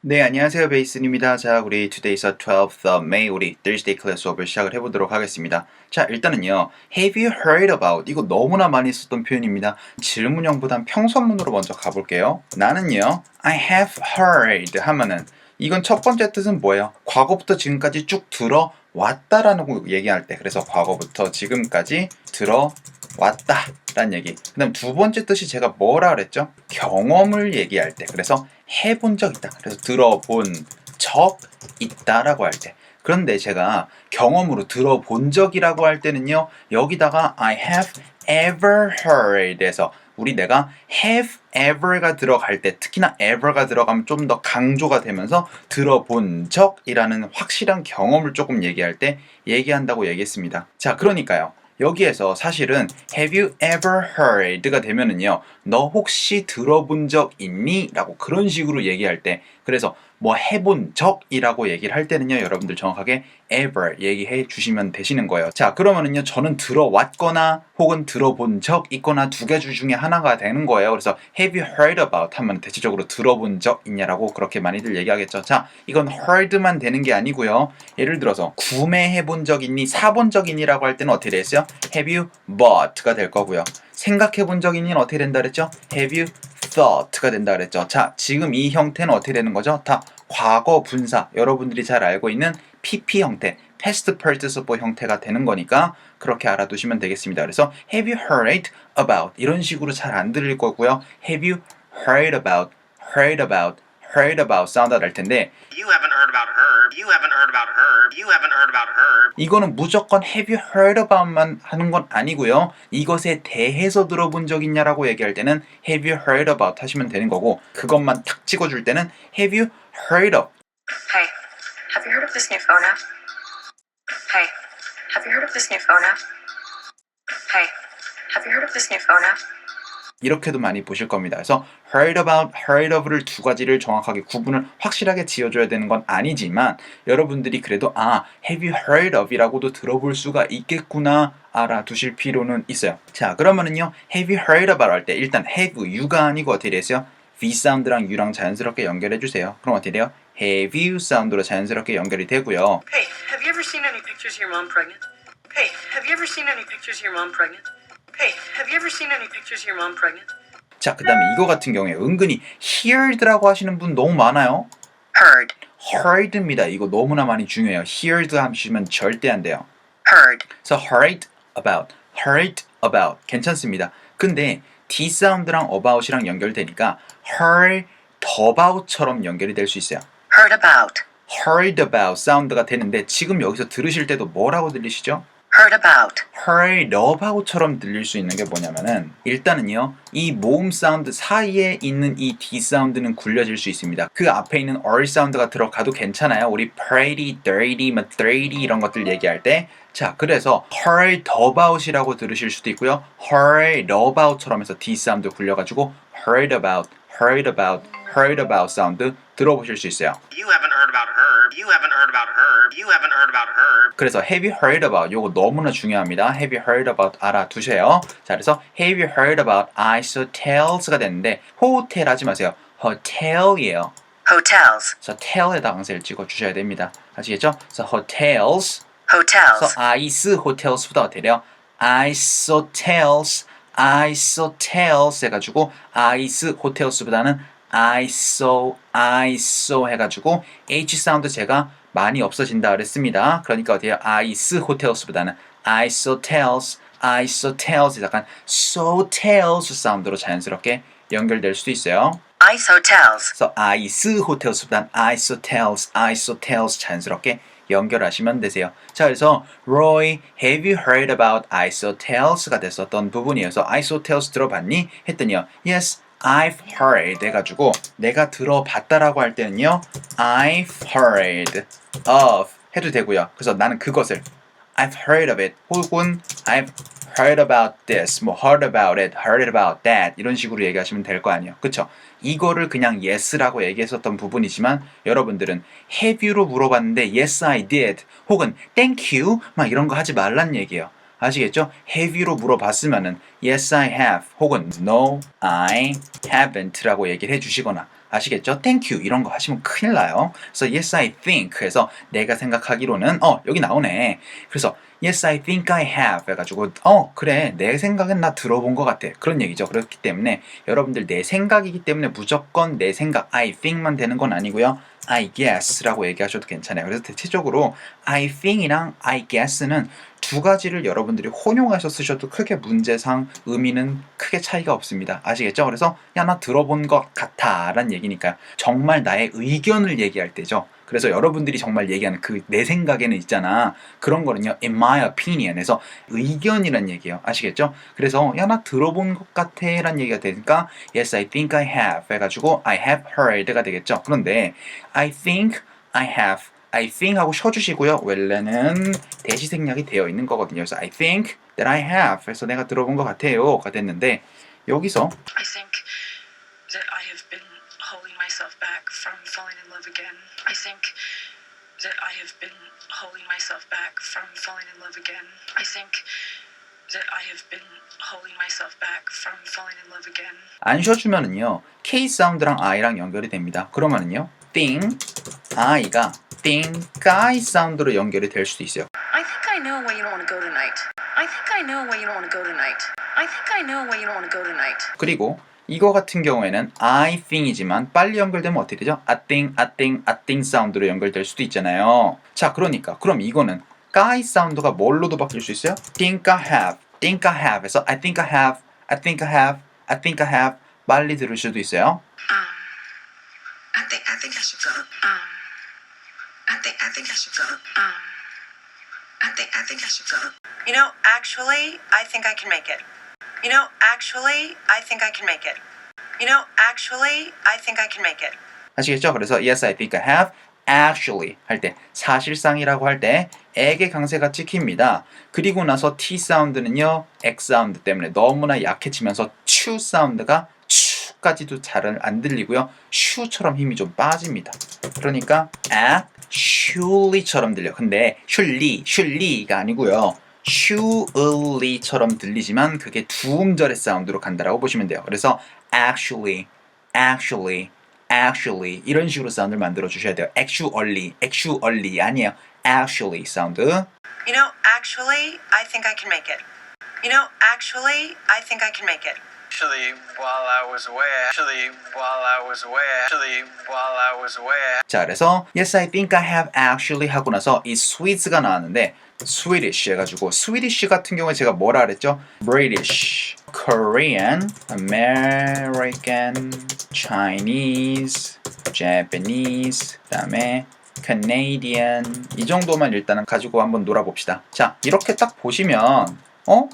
네, 안녕하세요. 베이슨입니다. 자, 우리 today's 12th of May 우리 Thursday class 수업을 시작을 해 보도록 하겠습니다. 자, 일단은요. Have you heard about? 이거 너무나 많이 썼던 표현입니다. 질문형보단 평서문으로 먼저 가 볼게요. 나는요. I have heard 하면은 이건 첫 번째 뜻은 뭐예요? 과거부터 지금까지 쭉 들어왔다라는 거 얘기할 때 그래서 과거부터 지금까지 들어왔다 라는 얘기 그 다음 두 번째 뜻이 제가 뭐라 그랬죠? 경험을 얘기할 때 그래서 해본 적 있다 그래서 들어본 적 있다라고 할 때 그런데 제가 경험으로 들어본 적이라고 할 때는요 여기다가 I have ever heard에서 우리 내가 have ever가 들어갈 때 특히나 ever가 들어가면 좀 더 강조가 되면서 들어본 적이라는 확실한 경험을 조금 얘기할 때 얘기한다고 얘기했습니다. 자, 그러니까요. 여기에서 사실은 have you ever heard가 되면은요. 너 혹시 들어본 적 있니? 라고 그런 식으로 얘기할 때 그래서 뭐 해본 적이라고 얘기를 할 때는요. 여러분들 정확하게 ever 얘기해 주시면 되시는 거예요. 자, 그러면은요. 저는 들어왔거나 혹은 들어본 적 있거나 두 가지 중에 하나가 되는 거예요. 그래서 have you heard about 하면 대체적으로 들어본 적 있냐라고 그렇게 많이들 얘기하겠죠. 자, 이건 heard만 되는 게 아니고요. 예를 들어서 구매해 본 적 있니? 사본 적 있니라고 할 때는 어떻게 됐어요? have you bought가 될 거고요. 생각해 본 적 있니는 어떻게 된다 그랬죠? have you thought가 된다 그랬죠. 자, 지금 이 형태는 어떻게 되는 거죠? 다 과거 분사, 여러분들이 잘 알고 있는 PP 형태, past participle 형태가 되는 거니까 그렇게 알아두시면 되겠습니다. 그래서 have you heard about 이런 식으로 잘 안 들릴 거고요. have you heard about, heard about, heard about 사운드 날 텐데 You haven't heard about her. You haven't heard about her. You haven't heard about her. 이거는 무조건 have you heard about만 하는 건 아니고요. 이것에 대해서 들어본 적 있냐라고 얘기할 때는 have you heard about 하시면 되는 거고 그것만 탁 찍어줄 때는 have you heard of Hey, have you heard of this new phone app? Hey, have you heard of this new phone app? Hey, have you heard of this new phone app? 이렇게도 많이 보실 겁니다. 그래서 heard about, heard of를 두 가지를 정확하게 구분을 확실하게 지어줘야 되는 건 아니지만 여러분들이 그래도 아, have you heard of이라고도 들어볼 수가 있겠구나 알아두실 필요는 있어요. 자, 그러면은요, have you heard about 할 때 일단 have you가 아니고 어떻게 되세요? V 사운드랑 U랑 자연스럽게 연결해 주세요. 그럼 어떻게 돼요? have you 사운드로 자연스럽게 연결이 되고요. Hey, have you ever seen any pictures of your mom pregnant? Hey, have you ever seen any pictures of your mom pregnant? Hey, have you ever seen any pictures of your mom pregnant? 자, 그 다음에 이거 같은 경우에 은근히 heard라고 하시는 분 너무 많아요. Heard, heard입니다. 이거 너무나 많이 중요해요. heard 하시면 절대 안 돼요. heard, So heard about, heard about 괜찮습니다. 근데 D 사운드랑 about이랑 연결되니까 heard about처럼 연결이 될 수 있어요. heard about, heard about 사운드가 되는데 지금 여기서 들으실 때도 뭐라고 들리시죠? Heard about, heard about처럼 들릴 수 있는 게 뭐냐면은 일단은요 이 모음 사운드 사이에 있는 이 D 사운드는 굴려질 수 있습니다. 그 앞에 있는 R 사운드가 들어가도 괜찮아요. 우리 pretty, dirty, 뭐 dirty 이런 것들 얘기할 때 자, 그래서 heard about이라고 들으실 수도 있고요. heard about처럼 해서 D 사운드 굴려가지고 heard about, heard about, heard about 사운드 들어보실 수 있어요. You haven't heard about her. You haven't heard about her. You haven't heard about her. 그래서 have you heard about 요거 너무나 중요합니다. have you heard about 알아두세요. 자, 그래서 have you heard about I saw tells가 됐는데 호텔 하지 마세요. hotel이에요. hotels, 그래서 tell에다 강세를 찍어 주셔야 됩니다. 아시겠죠? 그래서 hotels. hotels, 그래서 I s hotels보다 어때요? I saw tels, I saw tels 해가지고 I s hotels보다는 I saw, I saw 해가지고 H 사운드 제가 많이 없어진다 그랬습니다. 그러니까 어때요? I s hotels보다는 I saw tels, I saw tels 약간 so tels 사운드로 자연스럽게 연결될 수도 있어요. ice hotels, 그래서 I s hotels보단 I saw tels, I saw tels 자연스럽게 연결하시면 되세요. 자, 그래서 Roy, have you heard about I saw tels가 됐었던 부분이어서 I saw tels 들어봤니? 했더니요. Yes, I've heard 해가지고 내가 들어봤다라고 할 때는요. I've heard of 해도 되고요. 그래서 나는 그것을 I've heard of it 혹은 I've heard about this, 뭐 heard about it, heard about that 이런 식으로 얘기하시면 될 거 아니에요. 그쵸? 이거를 그냥 yes라고 얘기했었던 부분이지만 여러분들은 have you로 물어봤는데 yes I did 혹은 thank you 막 이런 거 하지 말란 얘기예요. 아시겠죠? have you로 물어봤으면은 yes I have 혹은 no I haven't라고 얘기를 해주시거나 아시겠죠? Thank you 이런 거 하시면 큰일 나요. 그래서 yes I think 그래서 내가 생각하기로는 어 여기 나오네. 그래서 yes I think I have 해가지고 어 그래 내 생각은 나 들어본 것 같아 그런 얘기죠. 그렇기 때문에 여러분들 내 생각이기 때문에 무조건 내 생각 I think만 되는 건 아니고요. I guess라고 얘기하셔도 괜찮아요. 그래서 대체적으로 I think이랑 I guess는 두 가지를 여러분들이 혼용해서 쓰셔도 크게 문제상 의미는 크게 차이가 없습니다. 아시겠죠? 그래서 야 나 들어본 것 같아 라는 얘기니까 정말 나의 의견을 얘기할 때죠. 그래서 여러분들이 정말 얘기하는 그 내 생각에는 있잖아. 그런 거는요. in my opinion에서 의견이란 얘기예요. 아시겠죠? 그래서 야 나 들어본 것 같아 라는 얘기가 되니까 yes I think I have 해가지고 I have heard가 되겠죠. 그런데 I think I have I think 하고 쉬어주시고요. 원래는 대시 생략이 되어 있는 거거든요. 그래서 I think that I have 해서 내가 들어본 것 같아요 가 됐는데 여기서 I think that I have been holding myself back from falling in love again. I think that I have been holding myself back from falling in love again. I think that I have been holding myself back from falling in love again. 안 쉬어주면은요 K 사운드랑 I랑 연결이 됩니다. 그러면은요 think I가 think I 사운드로 연결이 될 수도 있어요. I think I know why you don't want to go tonight. I think I know why you don't want to go tonight. I think I know why you don't want to go tonight. 그리고 이거 같은 경우에는 I think이지만 빨리 연결되면 어떻게 되죠? I think, I think, I think 사운드로 연결될 수도 있잖아요. 자, 그러니까 그럼 이거는 guy 사운드가 뭘로도 바뀔 수 있어요? think I have, think I have 해서 I think I have, I think I have, I think I have 빨리 들을 수도 있어요. Um, I think I think I should go. Um, I think I think I should go. Um, I think I think I should go. You know, actually, I think I can make it. You know, actually, I think I can make it. You know, actually, I think I can make it. 아시겠죠? 그래서 yes, I think I have actually 할 때 사실상이라고 할때 액의 강세가 찍힙니다. 그리고 나서 T 사운드는요 X 사운드 때문에 너무나 약해지면서 추 사운드가 추까지도 잘 안 들리고요. 슈처럼 힘이 좀 빠집니다. 그러니까 actually처럼 들려. 근데 슐리, 슐리가 아니고요. 슈을리처럼 들리지만 그게 두 음절의 사운드로 간다라고 보시면 돼요. 그래서 actually, actually, actually 이런 식으로 사운드를 만들어 주셔야 돼요. actually, actually 아니에요. actually 사운드. You know, actually, I think I can make it. You know, actually, I think I can make it. Actually, while I was away, actually, while I was away, actually, while I was away, 자, 그래서 yes, I think I have actually 하고 나서 이 Sweets가 나왔는데 Swedish 해가지고 Swedish 같은 경우에 제가 뭐라 그랬죠? British, Korean, American, Chinese, Japanese, 그다음에 Canadian 이 정도만 일단은 가지고 한번 놀아봅시다. 자, 이렇게 딱 보시면 어?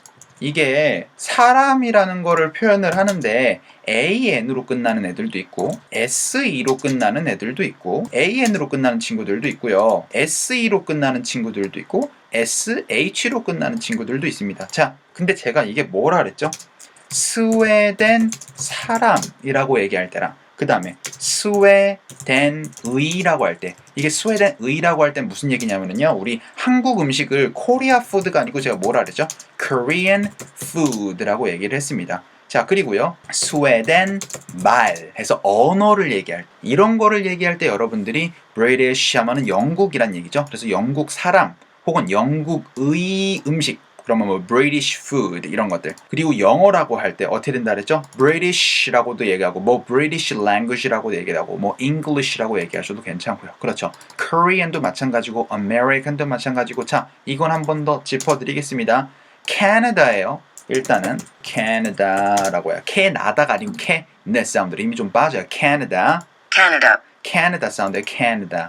이게 사람이라는 거를 표현을 하는데 AN으로 끝나는 애들도 있고 SE로 끝나는 애들도 있고 AN으로 끝나는 친구들도 있고요. SE로 끝나는 친구들도 있고 SH로 끝나는 친구들도 있습니다. 자, 근데 제가 이게 뭐라 그랬죠? 스웨덴 사람이라고 얘기할 때랑 그 다음에 스웨덴의라고 할 때 이게 스웨덴의라고 할 때 무슨 얘기냐면요 우리 한국 음식을 코리아 푸드가 아니고 제가 뭐라 그랬죠? Korean food라고 얘기를 했습니다. 자 그리고요 스웨덴 말 해서 언어를 얘기할 때 이런 거를 얘기할 때 여러분들이 하면은 영국이란 얘기죠. 그래서 영국 사람 혹은 영국의 음식 그러면 뭐 British food 이런 것들 그리고 영어라고 할 때 어떻게 된다 그랬죠? British라고도 얘기하고 뭐 British language라고도 얘기하고 뭐 English라고 얘기하셔도 괜찮고요. 그렇죠. Korean도 마찬가지고 American도 마찬가지고 자 이건 한 번 더 짚어 드리겠습니다. Canada예요. 일단은 Canada라고 해요. 캐나다가 아니고 캐네 사운드 이미 좀 빠져요. Canada, Canada, Canada 사운드예요. Canada.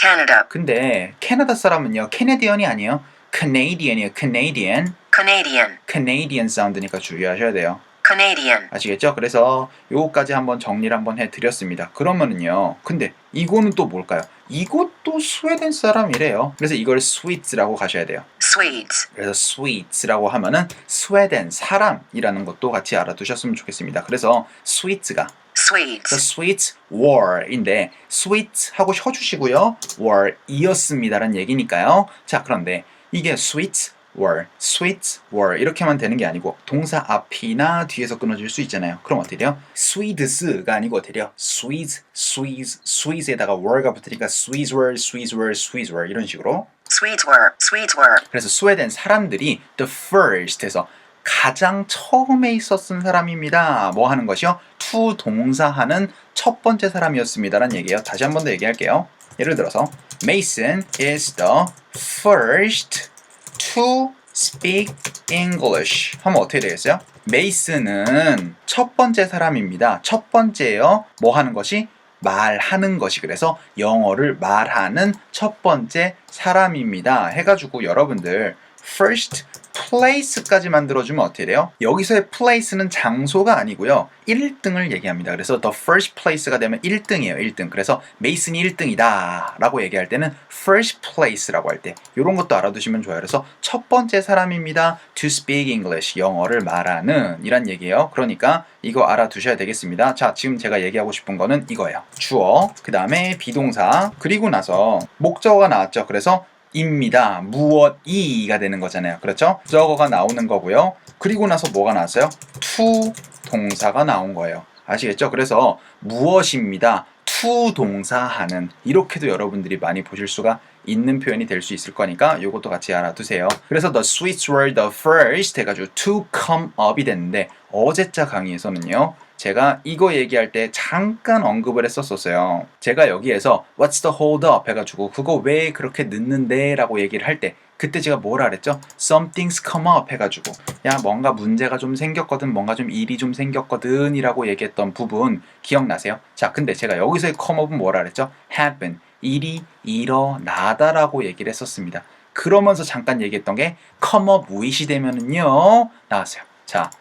Canada, 근데 캐나다 사람은요 캐네디언이 아니에요. Canadian이에요. Canadian. Canadian, Canadian 사운드니까 주의하셔야 돼요. Canadian. 아시겠죠? 그래서 요거까지 한번 정리를 한번 해드렸습니다. 그러면은요. 근데 이거는 또 뭘까요? 이것도 스웨덴 사람이래요. 그래서 이걸 sweets라고 가셔야 돼요. Swedes, 그래서 sweets라고 하면은 스웨덴 사람이라는 것도 같이 알아두셨으면 좋겠습니다. 그래서 sweets가 Swedes, The sweets were인데 sweet 하고 쉬어주시고요. were 이었습니다라는 얘기니까요. 자 그런데 이게 sweets were, sweets were 이렇게만 되는 게 아니고 동사 앞이나 뒤에서 끊어질 수 있잖아요. 그럼 어떻게 돼요? sweets가 아니고 어떻게 돼요? sweets, sweets, sweets에다가 were가 붙으니까 sweets were, sweets were, sweets were 이런 식으로 Swedes were. Swedes were. 그래서 스웨덴 사람들이 the first에서 가장 처음에 있었던 사람입니다. 뭐 하는 것이요? to 동사하는 첫 번째 사람이었습니다라는 얘기예요. 다시 한 번 더 얘기할게요. 예를 들어서 Mason is the first to speak English. 하면 어떻게 되겠어요? 메이슨은 첫 번째 사람입니다. 첫 번째요. 뭐 하는 것이? 말하는 것이 그래서 영어를 말하는 첫 번째 사람입니다. 해가지고 여러분들 first place까지 만들어주면 어떻게 돼요? 여기서의 place는 장소가 아니고요. 1등을 얘기합니다. 그래서 the first place가 되면 1등이에요. 1등. 그래서 메이슨이 1등이다 라고 얘기할 때는 first place라고 할 때 이런 것도 알아두시면 좋아요. 그래서 첫 번째 사람입니다. to speak English. 영어를 말하는 이란 얘기예요. 그러니까 이거 알아두셔야 되겠습니다. 자, 지금 제가 얘기하고 싶은 거는 이거예요. 주어, 그 다음에 비동사, 그리고 나서 목적어가 나왔죠. 그래서 입니다. 무엇이가 되는 거잖아요. 그렇죠? 저거가 나오는 거고요. 그리고 나서 뭐가 나왔어요? to 동사가 나온 거예요. 아시겠죠? 그래서 무엇입니다. to 동사하는 이렇게도 여러분들이 많이 보실 수가 있는 표현이 될 수 있을 거니까 이것도 같이 알아두세요. 그래서 the sweets were the first 해가지고 to come up이 됐는데 어제자 강의에서는요. 제가 이거 얘기할 때 잠깐 언급을 했었었어요. 제가 여기에서 What's the hold up 해가지고 그거 왜 그렇게 늦는데 라고 얘기를 할 때 그때 제가 뭐라 그랬죠? Something's come up 해가지고 야 뭔가 문제가 좀 생겼거든 뭔가 좀 일이 좀 생겼거든 이라고 얘기했던 부분 기억나세요? 자 근데 제가 여기서의 come up은 뭐라 그랬죠? happen 일이 일어나다라고 얘기를 했었습니다. 그러면서 잠깐 얘기했던 게 come up with이 되면은요 나왔어요. 자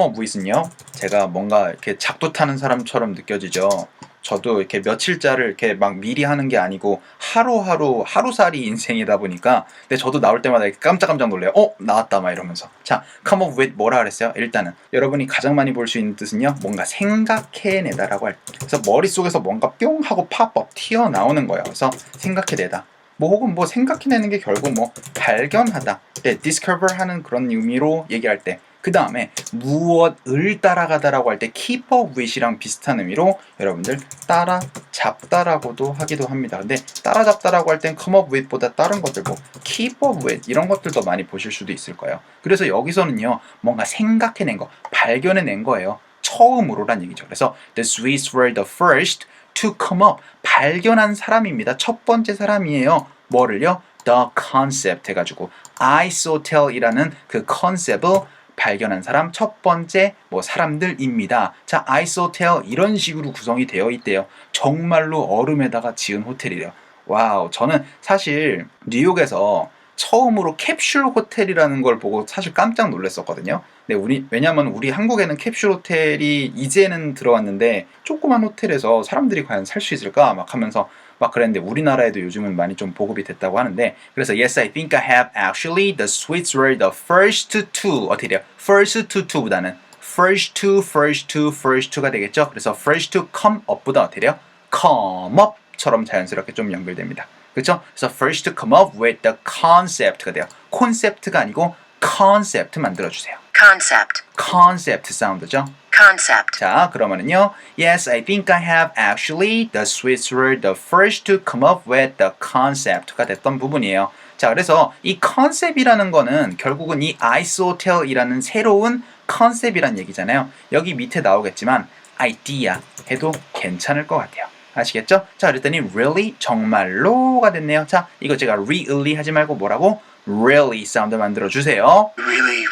up with은요 제가 뭔가 이렇게 작두 타는 사람처럼 느껴지죠. 저도 이렇게 며칠자를 이렇게 막 미리 하는 게 아니고 하루하루 하루살이 인생이다 보니까 근데 저도 나올 때마다 이렇게 깜짝깜짝 놀래요. 어 나왔다 막 이러면서 자 come up with 뭐라 그랬어요? 일단은 여러분이 가장 많이 볼 수 있는 뜻은요 뭔가 생각해내다라고 할 때. 그래서 머릿속에서 뭔가 뿅 하고 팝업 튀어나오는 거예요. 그래서 생각해내다. 뭐 혹은 뭐 생각해내는 게 결국 뭐 발견하다, 네, discover 하는 그런 의미로 얘기할 때. 그 다음에 무엇을 따라가다라고 할 때 keep up with이랑 비슷한 의미로 여러분들 따라 잡다라고도 하기도 합니다. 근데 따라 잡다라고 할 땐 come up with보다 다른 것들 뭐 keep up with 이런 것들도 많이 보실 수도 있을 거예요. 그래서 여기서는요 뭔가 생각해낸 거, 발견해낸 거예요. 처음으로란 얘기죠. 그래서 the Swedes were the first to come up 발견한 사람입니다. 첫 번째 사람이에요. 뭐를요? The concept 해가지고 isotel이라는 그 컨셉을 발견한 사람 첫 번째 뭐 사람들입니다. 자, isotel 이런 식으로 구성이 되어 있대요. 정말로 얼음에다가 지은 호텔이래요. 와우, 저는 사실 뉴욕에서 처음으로 캡슐 호텔이라는 걸 보고 사실 깜짝 놀랐었거든요. 근데 우리 왜냐면 우리 한국에는 캡슐 호텔이 이제는 들어왔는데 조그만 호텔에서 사람들이 과연 살 수 있을까 막 하면서 막 그랬는데 우리나라에도 요즘은 많이 좀 보급이 됐다고 하는데 그래서 yes I think I have actually the suites were the first to 어떻게 돼요? first to to보다는 first to first to first to가 되겠죠? 그래서 first to come up보다 어떻게 돼요? come up처럼 자연스럽게 좀 연결됩니다. 그렇죠? 그래서 first to come up with the concept가 돼요. 콘셉트가 아니고 concept 만들어 주세요. Concept. concept 사운드죠. Concept. 자, 그러면은요. Yes, I think I have actually. The Swiss were the first to come up with the concept가 됐던 부분이에요. 자, 그래서 이 컨셉이라는 거는 결국은 이 isotel이라는 새로운 컨셉이란 얘기잖아요. 여기 밑에 나오겠지만 idea 해도 괜찮을 것 같아요. 아시겠죠? 자, 그랬더니 really 정말로가 됐네요. 자, 이거 제가 really 하지 말고 뭐라고? really 사운드 만들어 주세요. Really,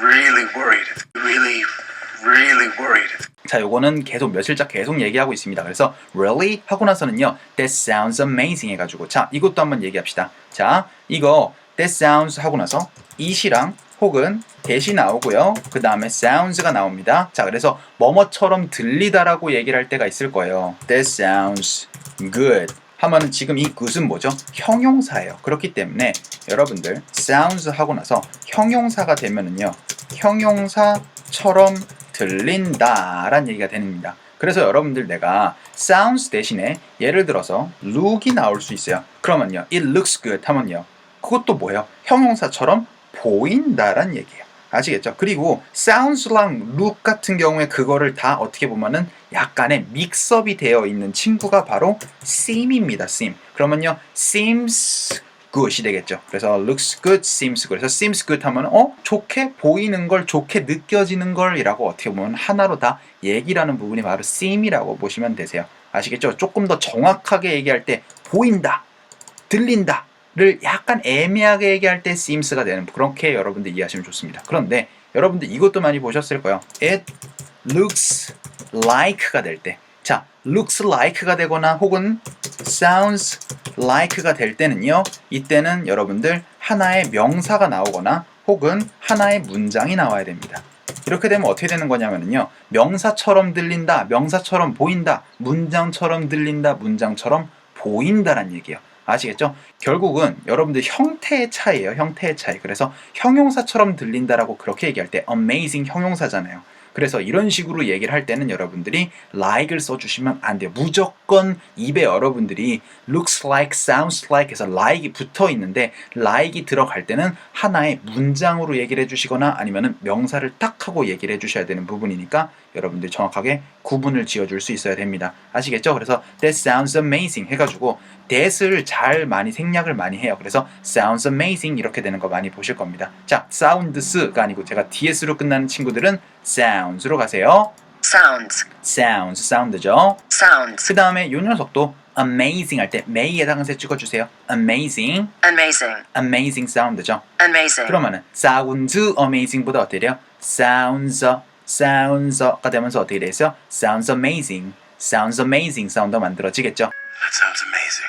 really worried. Really, really worried. 자, 요거는 계속 며칠째 계속 얘기하고 있습니다. 그래서 really 하고 나서는요. That sounds amazing 해가지고 자, 이것도 한번 얘기합시다. 자, 이거 that sounds 하고 나서 it이랑 혹은 that이 나오고요. 그 다음에 sounds가 나옵니다. 자, 그래서 뭐뭐처럼 들리다라고 얘기를 할 때가 있을 거예요. That sounds good. 하면은 지금 이 good은 뭐죠? 형용사예요. 그렇기 때문에 여러분들 sounds 하고 나서 형용사가 되면은요. 형용사처럼 들린다란 얘기가 됩니다. 그래서 여러분들 내가 sounds 대신에 예를 들어서 look이 나올 수 있어요. 그러면요. it looks good 하면요. 그것도 뭐예요? 형용사처럼 보인다란 얘기예요. 아시겠죠? 그리고 sounds랑 look 같은 경우에 그거를 다 어떻게 보면은 약간의 믹스업이 되어 있는 친구가 바로 seem입니다. seem. 그러면요 seems good이 되겠죠. 그래서 looks good, seems good. 그래서 seems good 하면 어 좋게 보이는 걸, 좋게 느껴지는 걸이라고 어떻게 보면 하나로 다 얘기라는 부분이 바로 seem이라고 보시면 되세요. 아시겠죠? 조금 더 정확하게 얘기할 때 보인다, 들린다를 약간 애매하게 얘기할 때 seems가 되는 그렇게 여러분들 이해하시면 좋습니다. 그런데 여러분들 이것도 많이 보셨을 거예요. It looks like가 될 때. 자, looks like가 되거나 혹은 sounds like가 될 때는요. 이때는 여러분들 하나의 명사가 나오거나 혹은 하나의 문장이 나와야 됩니다. 이렇게 되면 어떻게 되는 거냐면요. 명사처럼 들린다, 명사처럼 보인다, 문장처럼 들린다, 문장처럼 보인다란 얘기예요. 아시겠죠? 결국은 여러분들 형태의 차이예요. 형태의 차이. 그래서 형용사처럼 들린다라고 그렇게 얘기할 때 amazing 형용사잖아요. 그래서 이런 식으로 얘기를 할 때는 여러분들이 like을 써주시면 안 돼요. 무조건 입에 여러분들이 looks like, sounds like 해서 like이 붙어 있는데 like이 들어갈 때는 하나의 문장으로 얘기를 해주시거나 아니면은 명사를 딱 하고 얘기를 해주셔야 되는 부분이니까 여러분들 정확하게 구분을 지어줄 수 있어야 됩니다. 아시겠죠? 그래서 that sounds amazing 해가지고 that을 잘 많이 생략을 많이 해요. 그래서 sounds amazing 이렇게 되는 거 많이 보실 겁니다. 자, sounds가 아니고 제가 ds로 끝나는 친구들은 sounds로 가세요. Sounds. sounds, sound죠. Sounds. 그 다음에 요 녀석도 amazing 할 때 may에다 항세 찍어주세요. amazing, Amazing. amazing sound죠. Amazing. 그러면은 sounds amazing보다 어떻게 돼요? sounds, sounds가 되면서 어떻게 되겠어요? sounds amazing, sounds amazing 사운드 만들어지겠죠. That sounds amazing.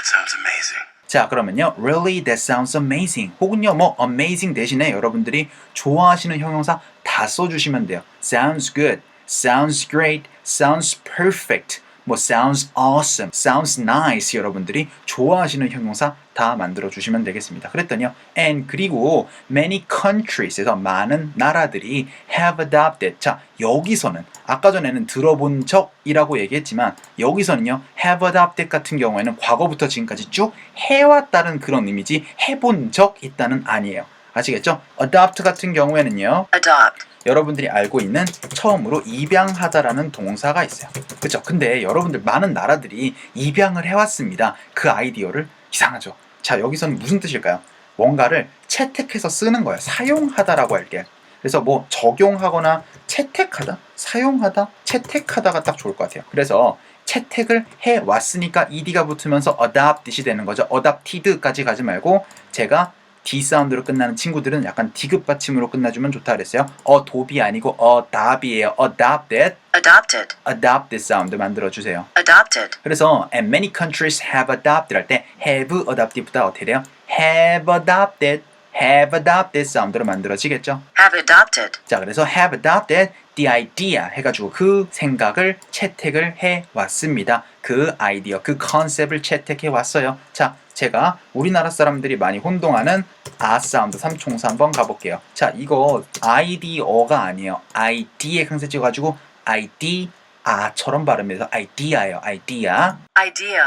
That sounds amazing. 자 그러면요 really that sounds amazing 혹은요 뭐 amazing 대신에 여러분들이 좋아하시는 형용사 다 써주시면 돼요 sounds good, sounds great, sounds perfect 뭐 sounds awesome, sounds nice 여러분들이 좋아하시는 형용사 다 만들어 주시면 되겠습니다 그랬더니요 and 그리고 many countries에서 많은 나라들이 have adopted 자 여기서는 아까 전에는 들어본 적이라고 얘기했지만 여기서는요 have adopted 같은 경우에는 과거부터 지금까지 쭉 해왔다는 그런 의미지 해본 적 있다는 아니에요 아시겠죠? adopt 같은 경우에는요 Adopt. 여러분들이 알고 있는 처음으로 입양하다라는 동사가 있어요. 그렇죠? 근데 여러분들 많은 나라들이 입양을 해왔습니다. 그 아이디어를 이상하죠. 자 여기서는 무슨 뜻일까요? 뭔가를 채택해서 쓰는 거예요. 사용하다라고 할게요. 그래서 뭐 적용하거나 채택하다, 사용하다, 채택하다가 딱 좋을 것 같아요. 그래서 채택을 해 왔으니까 ed가 붙으면서 adopt이 되는 거죠. adopted까지 가지 말고 제가 D 사운드로 끝나는 친구들은 약간 디귿 받침으로 끝나주면 좋다 그랬어요. 어도비 아니고 어 답이에요. adopted, Adopted. adopted 사운드 만들어 주세요. Adopted. 그래서 and many countries have adopted 할 때 have adopted보다 어떻게 돼요? have adopted, have adopted 사운드로 만들어지겠죠. Have adopted. 자, 그래서 have adopted the idea 해가지고 그 생각을 채택을 해 왔습니다. 그 아이디어, 그 컨셉을 채택해 왔어요. 자, 제가 우리나라 사람들이 많이 혼동하는 아 사운드 삼총사 한번 가볼게요. 자, 이거 아이디어가 아니에요. 아이디에 강세 찍어가지고 아이디 아처럼 발음해서 아이디아예요. 아이디아. Idea.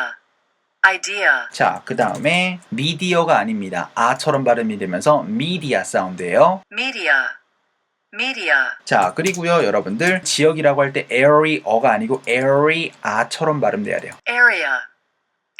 Idea. 자, 그 다음에 미디어가 아닙니다. 아처럼 발음이 되면서 미디아 사운드예요. Media. Media. 자, 그리고요, 여러분들 지역이라고 할 때 area가 아니고 area처럼 발음돼야 돼요. Area.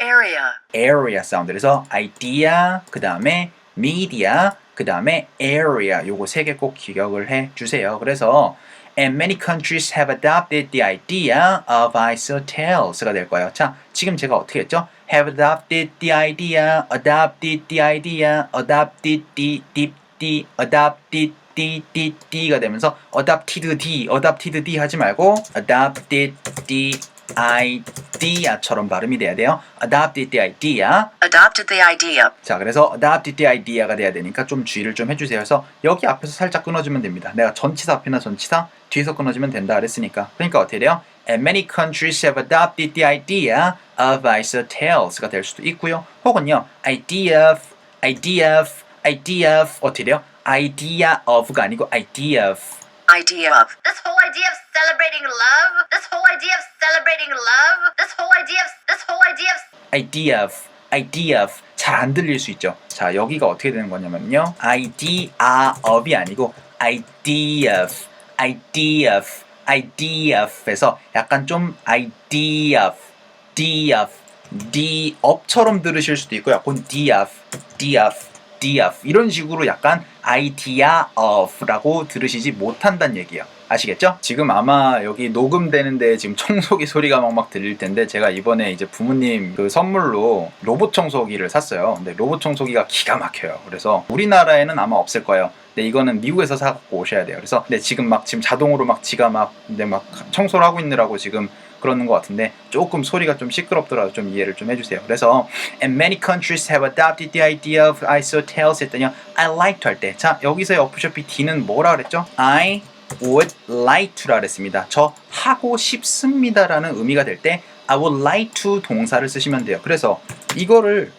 Area. area 사운드. 그래서 idea, 그 다음에 media, 그 다음에 area. 요거 세 개 꼭 기억을 해 주세요. 그래서 and many countries have adopted the idea of isotels가 될 거예요. 자, 지금 제가 어떻게 했죠? have adopted the idea, adopted the idea, adopted the, the, the, adopted the, the, the가 되면서 adopted the, adopted the 하지 말고 adopted the idea처럼 발음이 돼야 돼요. adopted the idea. Adopted the idea. 자, 그래서 adopted the idea가 돼야 되니까 좀 주의를 좀 해주세요. 그래서 여기 앞에서 살짝 끊어주면 됩니다. 내가 전치사 앞이나 전치사 뒤에서 끊어주면 된다 그랬으니까. 그러니까 어떻게 돼요? And many countries have adopted the idea of isotels가 될 수도 있고요. 혹은요, idea of, idea of, idea of 어떻게 돼요? idea of가 아니고 idea of. Idea of. Idea of celebrating love, this whole idea of celebrating love, this whole idea of this whole idea of idea of, idea of. 잘 안 들릴 수 있죠. 자, 여기가 어떻게 되는 거냐면요. idea of이 아니고 idea of, idea of, idea of에서 약간 좀 idea of, d of, d of처럼 들으실 수도 있고 약간 d of, d of, d of 이런 식으로 약간 idea of라고 들으시지 못한다는 얘기예요. 아시겠죠? 지금 아마 여기 녹음되는데 지금 청소기 소리가 막, 막 들릴 텐데 제가 이번에 이제 부모님 그 선물로 로봇 청소기를 샀어요. 근데 로봇 청소기가 기가 막혀요. 그래서 우리나라에는 아마 없을 거예요. 근데 이거는 미국에서 사갖고 오셔야 돼요. 그래서 근데 지금 막 지금 자동으로 막 지가 막 이제 막 청소를 하고 있느라고 지금 그러는 것 같은데 조금 소리가 좀 시끄럽더라도 좀 이해를 좀 해주세요. 그래서 and many countries have adopted the idea of isotels 했더니 I like to 할때 자 여기서의 어프쇼피 D는 뭐라 그랬죠? I would like to라 그랬습니다. 저 하고 싶습니다라는 의미가 될 때 I would like to 동사를 쓰시면 돼요. 그래서 이거를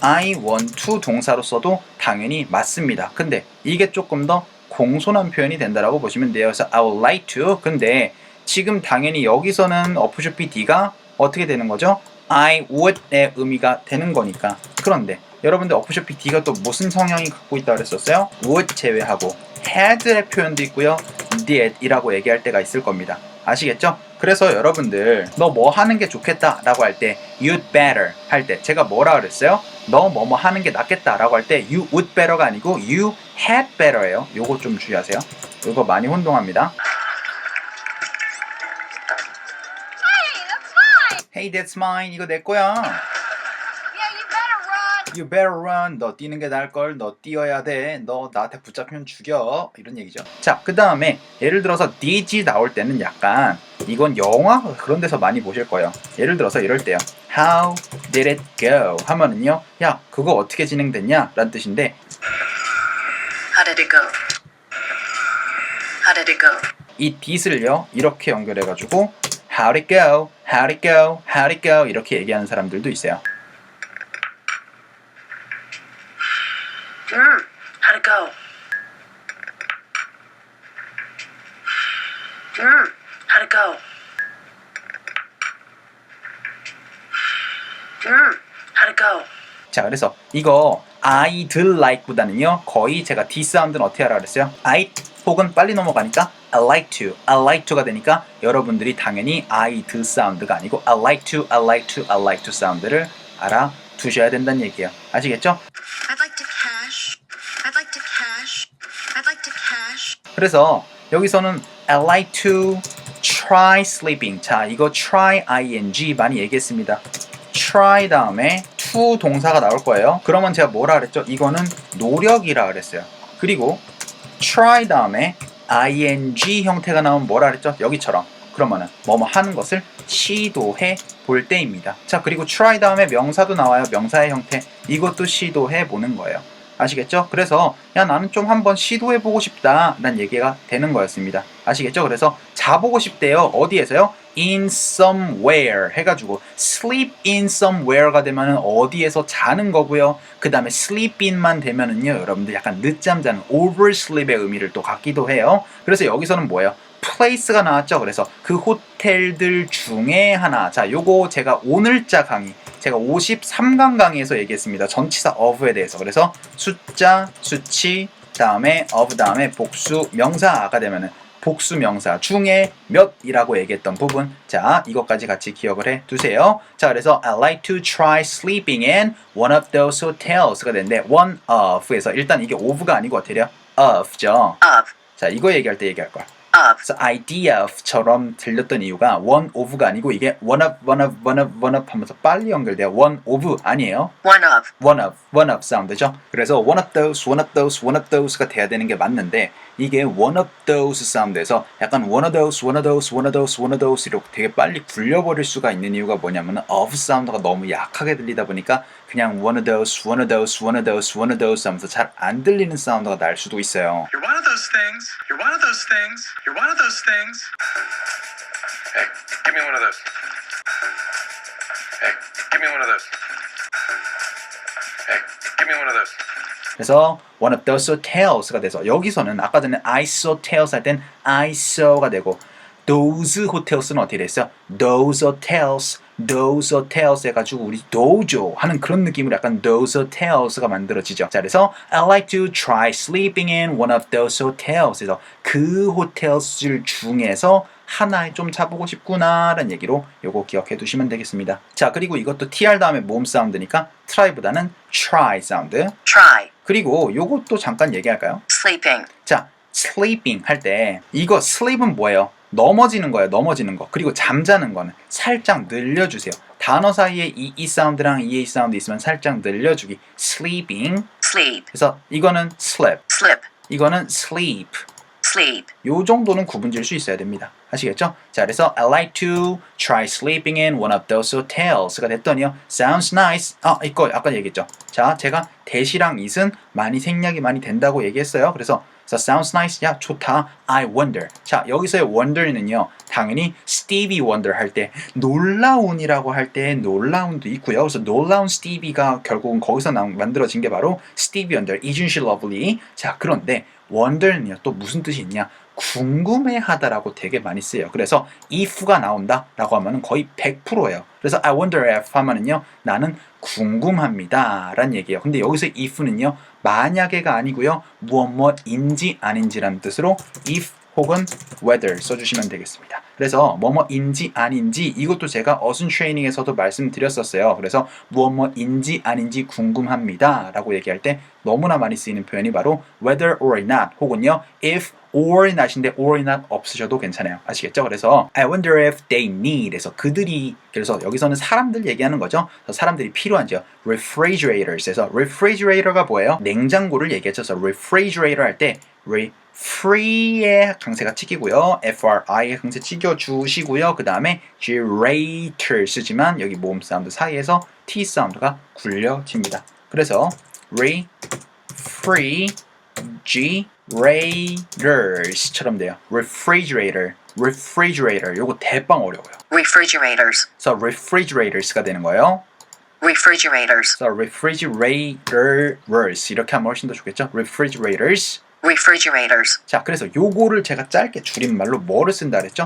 I want to 동사로 써도 당연히 맞습니다. 근데 이게 조금 더 공손한 표현이 된다라고 보시면 돼요. 그래서 I would like to. 근데 지금 당연히 여기서는 어프쇼피 D가 어떻게 되는 거죠? I would의 의미가 되는 거니까. 그런데 여러분들 어프쇼피 D가 또 무슨 성향이 갖고 있다 그랬었어요? would 제외하고 had의 표현도 있고요. did이라고 얘기할 때가 있을 겁니다. 아시겠죠? 그래서 여러분들 너 뭐 하는 게 좋겠다라고 할 때 you'd better 할 때 제가 뭐라 그랬어요? 너 뭐 뭐 하는 게 낫겠다라고 할 때 you would better가 아니고 you had better예요. 요거 좀 주의하세요. 이거 많이 혼동합니다. Hey, that's mine. 이거 내 거야. Yeah, you better run. You better run. 너 뛰는 게 나을 걸. 너 뛰어야 돼. 너 나한테 붙잡히면 죽여. 이런 얘기죠. 자, 그 다음에 예를 들어서 did 나올 때는 약간 이건 영화 그런 데서 많이 보실 거예요. 예를 들어서 이럴 때요. How did it go? 하면은요. 야, 그거 어떻게 진행됐냐? 라는 뜻인데 How did it go? How did it go? 이 did을요. 이렇게 연결해가지고 How'd it go? How'd it go? How'd it go? 이렇게 얘기하는 사람들도 있어요. Mm, how'd it go? Mm, how'd it go? Mm, how'd it go? 자, 그래서 이거 I'd like보다는요 거의 제가 D 사운드는 어떻게 하라 그랬어요? I 혹은 빨리 넘어가니까 I like to, I like to가 되니까 여러분들이 당연히 I'd 사운드가 아니고 I like to, I like to, I like to 사운드를 알아 두셔야 된다는 얘기예요. 아시겠죠? I'd like to cash. I'd like to cash. I'd like to cash. 그래서 여기서는 I like to try sleeping. 자, 이거 try ing 많이 얘기했습니다. try 다음에 to 동사가 나올 거예요. 그러면 제가 뭐라 그랬죠? 이거는 노력이라 그랬어요. 그리고 try 다음에 ing 형태가 나오면 뭐라 그랬죠? 여기처럼. 그러면은 뭐뭐 하는 것을 시도해 볼 때입니다. 자, 그리고 try 다음에 명사도 나와요. 명사의 형태. 이것도 시도해 보는 거예요. 아시겠죠? 그래서 야 나는 좀 한번 시도해 보고 싶다 라는 얘기가 되는 거였습니다. 아시겠죠? 그래서 자보고 싶대요. 어디에서요? in somewhere 해가지고 sleep in somewhere가 되면은 어디에서 자는 거고요. 그 다음에 sleep in만 되면은요 여러분들 약간 늦잠 자는 oversleep의 의미를 또 갖기도 해요. 그래서 여기서는 뭐예요? place가 나왔죠. 그래서 그 호텔들 중에 하나. 자, 요거 제가 오늘자 강의, 제가 53강 강의에서 얘기했습니다. 전치사 of에 대해서. 그래서 숫자, 수치, 다음에 of 다음에 복수 명사가 되면은 복수 명사 중에 몇이라고 얘기했던 부분. 자, 이것까지 같이 기억을 해 두세요. 자, 그래서 I like to try sleeping in one of those hotels가 되는데 one of에서 일단 이게 of가 아니고 어떻게 돼요? of죠. Of, 자, 이거 얘기할 때 얘기할 거야. Of. 그래서 idea of처럼 들렸던 이유가 one of가 아니고 이게 one of, one of, one of, one of 하면서 빨리 연결돼요. one of 아니에요. One of. one of, one of 사운드죠. 그래서 one of those, one of those, one of those가 돼야 되는 게 맞는데 이게 one of those 사운드에서 약간 one of those, one of those, one of those, one of those 이렇게 되게 빨리 굴려버릴 수가 있는 이유가 뭐냐면 of 사운드가 너무 약하게 들리다 보니까 그냥 one of those, one of those, one of those, one of those 하면서 잘 안 들리는 사운드가 날 수도 있어요. You're one of those things. You're one of those things. You're one of those things. Hey, give me one of those. Hey, give me one of those. Hey, give me one of those. 그래서 one of those hotels가 돼서 여기서는 아까 전에 I saw tales 할 땐 I saw가 되고 those hotels는 어떻게 됐어요? those hotels, those hotels 해가지고 우리 dojo 하는 그런 느낌으로 약간 those hotels가 만들어지죠. 자, 그래서 I like to try sleeping in one of those hotels. 그래서 그 호텔들 중에서 하나에 좀 자보고 싶구나라는 얘기로 요거 기억해 두시면 되겠습니다. 자, 그리고 이것도 tr 다음에 모음 사운드니까 try보다는 try 사운드. Try. 그리고 요것도 잠깐 얘기할까요? Sleeping. 자, sleeping 할 때 이거 sleep은 뭐예요? 넘어지는 거예요. 넘어지는 거. 그리고 잠자는 거는 살짝 늘려주세요. 단어 사이에 이, 이 사운드랑 이, 이 사운드 있으면 살짝 늘려주기. sleeping. Sleep. 그래서 이거는 sleep. Slip. 이거는 sleep. Sleep. 요 정도는 구분질 수 있어야 됩니다. 아시겠죠? 자, 그래서 I like to try sleeping in one of those hotels가 됐더니요. Sounds nice. 아, 이거 아까 얘기했죠. 자, 제가 대시랑 it은 많이 생략이 많이 된다고 얘기했어요. 그래서 그래서 sounds nice. 야, 좋다. I wonder. 자, 여기서의 wonder는요. 당연히 Stevie Wonder 할 때 놀라운이라고 할 때 놀라운도 있고요. 그래서 놀라운 스티비가 결국은 거기서 나, 만들어진 게 바로 Stevie Wonder, Isn't she lovely? 자, 그런데 wonder는요. 또 무슨 뜻이 있냐? 궁금해하다라고 되게 많이 쓰여요. 그래서 if가 나온다라고 하면은 거의 100%예요. 그래서 I wonder if 하면은요. 나는 궁금합니다라는 얘기예요. 근데 여기서 if는요. 만약에가 아니고요. 무엇 무엇인지 아닌지라는 뜻으로 if 혹은 whether 써주시면 되겠습니다. 그래서 뭐뭐인지 아닌지 이것도 제가 어순 트레이닝에서도 말씀드렸었어요. 그래서 무엇 뭐인지 아닌지 궁금합니다 라고 얘기할 때 너무나 많이 쓰이는 표현이 바로 whether or not 혹은요 if or not인데 or not 없으셔도 괜찮아요. 아시겠죠? 그래서 I wonder if they need 그래서 그들이 그래서 여기서는 사람들 얘기하는 거죠. 그래서 사람들이 필요한지요. refrigerators에서 refrigerator가 뭐예요? 냉장고를 얘기했죠. 그래서 refrigerator 할 때 free의 강세가 찍히고요. FRI의 강세 찍어주시고요. 그 다음에 gerator 쓰지만 여기 모음 사운드 사이에서 T 사운드가 굴려집니다. 그래서 re, free, generators처럼 돼요. refrigerator, refrigerator. 요거 대빵 어려워요. Refrigerators. 그래서 refrigerators가 되는 거예요. Refrigerators. 그래서 refrigerators 이렇게 하면 훨씬 더 좋겠죠? refrigerators. Refrigerators. 자, 그래서 요거를 제가 짧게 줄임말로 뭐를 쓴다 그랬죠?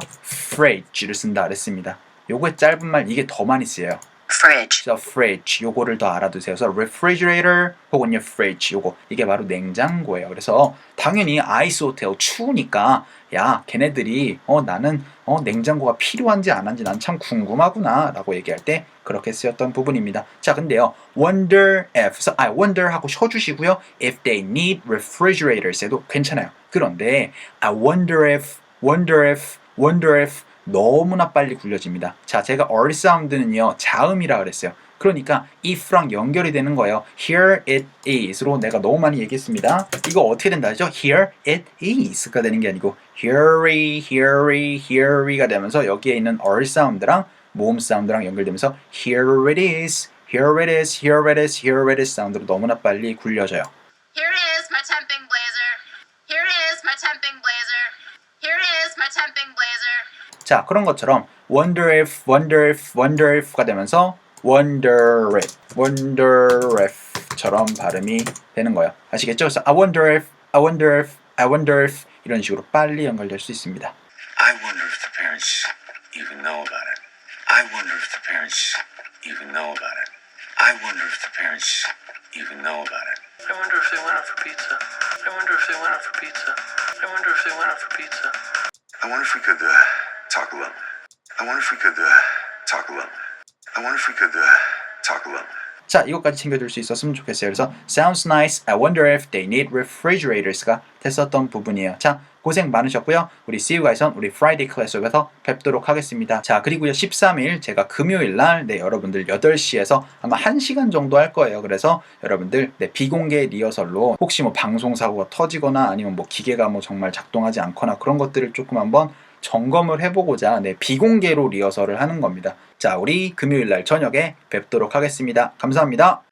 fridge를 쓴다 그랬습니다. 요거의 짧은 말 이게 더 많이 쓰여요. Fridge. 그래서 fridge 요거를 더 알아두세요. 그래서 refrigerator 혹은요 fridge 요거 이게 바로 냉장고예요. 그래서 당연히 아이스 호텔 추우니까 야 걔네들이 어 나는 어 냉장고가 필요한지 안 한지 난 참 궁금하구나라고 얘기할 때 그렇게 쓰였던 부분입니다. 자 근데요 wonder if 그래서 I wonder 하고 쉬어주시고요 if they need refrigerators 해도 괜찮아요. 그런데 I wonder if wonder if wonder if 너무나 빨리 굴려집니다. 자, 제가 얼 사운드는요, 자음이라 그랬어요. 그러니까 if랑 연결이 되는 거예요. Here it is로 내가 너무 많이 얘기했습니다. 이거 어떻게 된다 하죠? Here it is가 되는 게 아니고 here이, here이, here이가 되면서 여기에 있는 얼 사운드랑 모음 사운드랑 연결되면서 here it is, here it is, here it is, here it is 사운드로 너무나 빨리 굴려져요. Here is my temping blazer. Here is my temping blazer. Here is my temping blazer. 자, 그런 것처럼 wonder if, wonder if, wonder if가 되면서 wonder if, wonder if처럼 발음이 되는 거예요. 아시겠죠? 그래서 I wonder if, I wonder if, I wonder if 이런 식으로 빨리 연결될 수 있습니다. I wonder if the parents even know about it. I wonder if the parents even know about it. I wonder if the parents even know about it. I wonder if they went out for pizza. I wonder if they went out for pizza. I wonder if they went out for pizza. I wonder if we could uh, talk alone. I wonder if we could uh, talk alone. I wonder if we could uh, talk alone. 자, 이것까지 챙겨줄 수 있었으면 좋겠어요. 그래서 sounds nice. I wonder if they need refrigerators가 됐었던 부분이에요. 자, 고생 많으셨고요. 우리 See you guys은 우리 Friday 클래스업에서 뵙도록 하겠습니다. 자, 그리고요 13일 제가 금요일 날 네, 여러분들 8시에서 아마 1시간 정도 할 거예요. 그래서 여러분들 네, 비공개 리허설로 혹시 뭐 방송 사고가 터지거나 아니면 뭐 기계가 뭐 정말 작동하지 않거나 그런 것들을 조금 한번 점검을 해보고자 네, 비공개로 리허설을 하는 겁니다. 자, 우리 금요일 날 저녁에 뵙도록 하겠습니다. 감사합니다.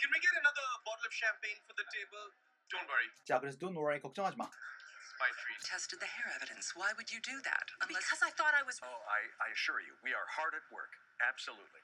Can we get another bottle of champagne for the table? Don't worry, 자, 그래서 don't worry 걱정하지 마. Tested the hair evidence. Why would you do that? Unless Because I thought I was. Oh, I, I assure you, we are hard at work. Absolutely.